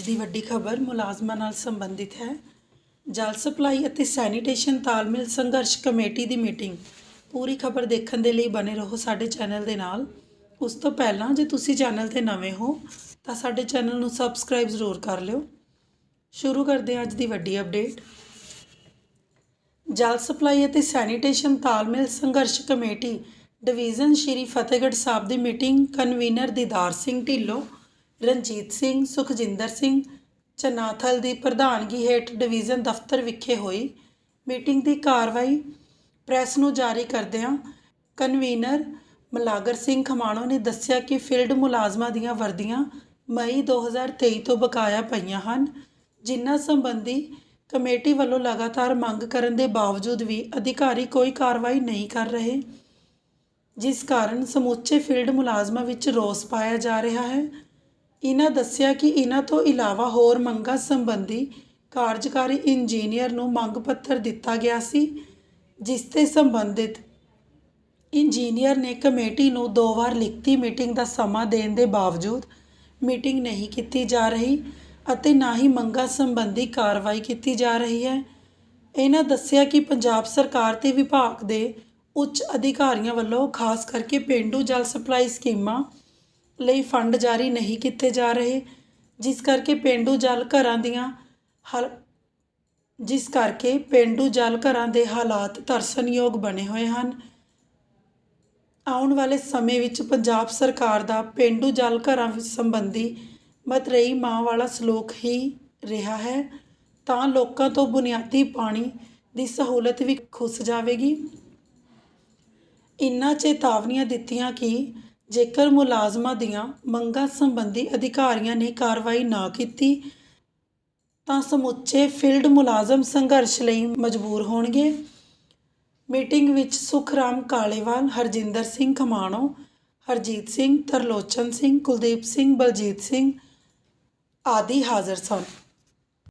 ਅੱਜ ਦੀ ਵੱਡੀ ਖਬਰ ਮੁਲਾਜ਼ਮਾਂ ਨਾਲ ਸੰਬੰਧਿਤ ਹੈ। ਜਲ ਸਪਲਾਈ ਅਤੇ ਸੈਨੀਟੇਸ਼ਨ ਤਾਲਮੇਲ ਸੰਘਰਸ਼ ਕਮੇਟੀ ਦੀ ਮੀਟਿੰਗ। ਪੂਰੀ ਖਬਰ ਦੇਖਣ ਦੇ ਲਈ ਬਨੇ ਰਹੋ ਸਾਡੇ ਚੈਨਲ ਦੇ ਨਾਲ। ਉਸ ਤੋਂ ਪਹਿਲਾਂ ਜੇ ਤੁਸੀਂ ਚੈਨਲ ਤੇ ਨਵੇਂ ਹੋ, ਤਾਂ ਸਾਡੇ ਚੈਨਲ ਨੂੰ ਸਬਸਕ੍ਰਾਈਬ ਜ਼ਰੂਰ ਕਰ ਲਿਓ। ਸ਼ੁਰੂ ਕਰਦੇ ਹਾਂ ਅੱਜ ਦੀ ਵੱਡੀ ਅਪਡੇਟ। ਜਲ ਸਪਲਾਈ ਅਤੇ ਸੈਨੀਟੇਸ਼ਨ ਤਾਲਮੇਲ ਸੰਘਰਸ਼ ਕਮੇਟੀ ਡਿਵੀਜ਼ਨ ਸ਼੍ਰੀ ਫਤਿਹਗੜ੍ਹ ਸਾਹਿਬ ਦੀ ਮੀਟਿੰਗ ਕਨਵੀਨਰ ਦੀਦਾਰ ਸਿੰਘ ਢਿੱਲੋਂ ਰਣਜੀਤ ਸਿੰਘ, ਸੁਖਜਿੰਦਰ ਸਿੰਘ, ਚਨਾਥਲ ਦੀ ਪ੍ਰਧਾਨਗੀ ਹੇਠ ਡਿਵੀਜ਼ਨ ਦਫ਼ਤਰ ਵਿਖੇ ਹੋਈ ਮੀਟਿੰਗ ਦੀ ਕਾਰਵਾਈ ਪ੍ਰੈਸ ਨੂੰ ਜਾਰੀ ਕਰਦਿਆਂ ਕਨਵੀਨਰ ਮਲਾਗਰ ਸਿੰਘ ਖਮਾਣੋ ਨੇ ਦੱਸਿਆ ਕਿ ਫੀਲਡ ਮੁਲਾਜ਼ਮਾਂ ਦੀਆਂ ਵਰਦੀਆਂ ਮਈ 2023 ਤੋਂ ਬਕਾਇਆ ਪਈਆਂ ਹਨ, ਜਿਨ੍ਹਾਂ ਸੰਬੰਧੀ ਕਮੇਟੀ ਵੱਲੋਂ ਲਗਾਤਾਰ ਮੰਗ ਕਰਨ ਦੇ ਬਾਵਜੂਦ ਵੀ ਅਧਿਕਾਰੀ ਕੋਈ ਕਾਰਵਾਈ ਨਹੀਂ ਕਰ ਰਹੇ, ਜਿਸ ਕਾਰਨ ਸਮੁੱਚੇ ਫੀਲਡ ਮੁਲਾਜ਼ਮਾਂ ਵਿੱਚ ਰੋਸ ਪਾਇਆ ਜਾ ਰਿਹਾ ਹੈ। ਇਹਨਾਂ ਦੱਸਿਆ ਕਿ ਇਹਨਾਂ ਤੋਂ ਇਲਾਵਾ ਹੋਰ ਮੰਗਾਂ ਸੰਬੰਧੀ ਕਾਰਜਕਾਰੀ ਇੰਜੀਨੀਅਰ ਨੂੰ ਮੰਗ ਪੱਤਰ ਦਿੱਤਾ ਗਿਆ ਸੀ, ਜਿਸ ਤੇ ਸੰਬੰਧਿਤ ਇੰਜੀਨੀਅਰ ਨੇ ਕਮੇਟੀ ਨੂੰ ਦੋ ਵਾਰ ਲਿਖਤੀ ਮੀਟਿੰਗ ਦਾ ਸਮਾਂ ਦੇਣ ਦੇ ਬਾਵਜੂਦ ਮੀਟਿੰਗ ਨਹੀਂ ਕੀਤੀ ਜਾ ਰਹੀ ਅਤੇ ਨਾ ਹੀ ਮੰਗਾਂ ਸੰਬੰਧੀ ਕਾਰਵਾਈ ਕੀਤੀ ਜਾ ਰਹੀ ਹੈ। ਇਹਨਾਂ ਦੱਸਿਆ ਕਿ ਪੰਜਾਬ ਸਰਕਾਰ ਤੇ ਵਿਭਾਗ ਦੇ ਉੱਚ ਅਧਿਕਾਰੀਆਂ ਵੱਲੋਂ ਖਾਸ ਕਰਕੇ ਪਿੰਡੂ ਜਲ ਸਪਲਾਈ ਸਕੀਮਾਂ ਲਈ ਫੰਡ ਜਾਰੀ ਨਹੀਂ ਕੀਤੇ ਜਾ ਰਹੇ, ਜਿਸ ਕਰਕੇ ਪਿੰਡੂ ਜਲ ਘਰਾਂ ਦੀਆਂ ਹਲ, ਜਿਸ ਕਰਕੇ ਪਿੰਡੂ ਜਲ ਘਰਾਂ ਦੇ ਹਾਲਾਤ ਤਰਸਨਯੋਗ ਬਣੇ ਹੋਏ ਹਨ। ਆਉਣ ਵਾਲੇ ਸਮੇਂ ਵਿੱਚ ਪੰਜਾਬ ਸਰਕਾਰ ਦਾ ਪਿੰਡੂ ਜਲ ਘਰਾਂ ਵਿੱਚ ਸੰਬੰਧੀ ਮਤਰੇਈ ਮਾਂ ਵਾਲਾ ਸਲੋਕ ਹੀ ਰਿਹਾ ਹੈ, ਤਾਂ ਲੋਕਾਂ ਤੋਂ ਬੁਨਿਆਦੀ ਪਾਣੀ ਦੀ ਸਹੂਲਤ ਵੀ ਖੁੱਸ ਜਾਵੇਗੀ। ਇਨ੍ਹਾਂ ਚੇਤਾਵਨੀਆਂ ਦਿੱਤੀਆਂ ਕਿ ਜੇਕਰ ਮੁਲਾਜ਼ਮਾਂ ਦੀਆਂ ਮੰਗਾਂ ਸੰਬੰਧੀ ਅਧਿਕਾਰੀਆਂ ਨੇ ਕਾਰਵਾਈ ਨਾ ਕੀਤੀ, ਤਾਂ ਸਮੁੱਚੇ ਫੀਲਡ ਮੁਲਾਜ਼ਮ ਸੰਘਰਸ਼ ਲਈ ਮਜਬੂਰ ਹੋਣਗੇ। ਮੀਟਿੰਗ ਵਿੱਚ ਸੁਖਰਾਮ ਕਾਲੇਵਾਲ, ਹਰਜਿੰਦਰ ਸਿੰਘ ਖਮਾਣੋ, ਹਰਜੀਤ ਸਿੰਘ ਤਰਲੋਚਨ ਸਿੰਘ, ਕੁਲਦੀਪ ਸਿੰਘ, ਬਲਜੀਤ ਸਿੰਘ ਆਦਿ ਹਾਜ਼ਰ ਸਨ।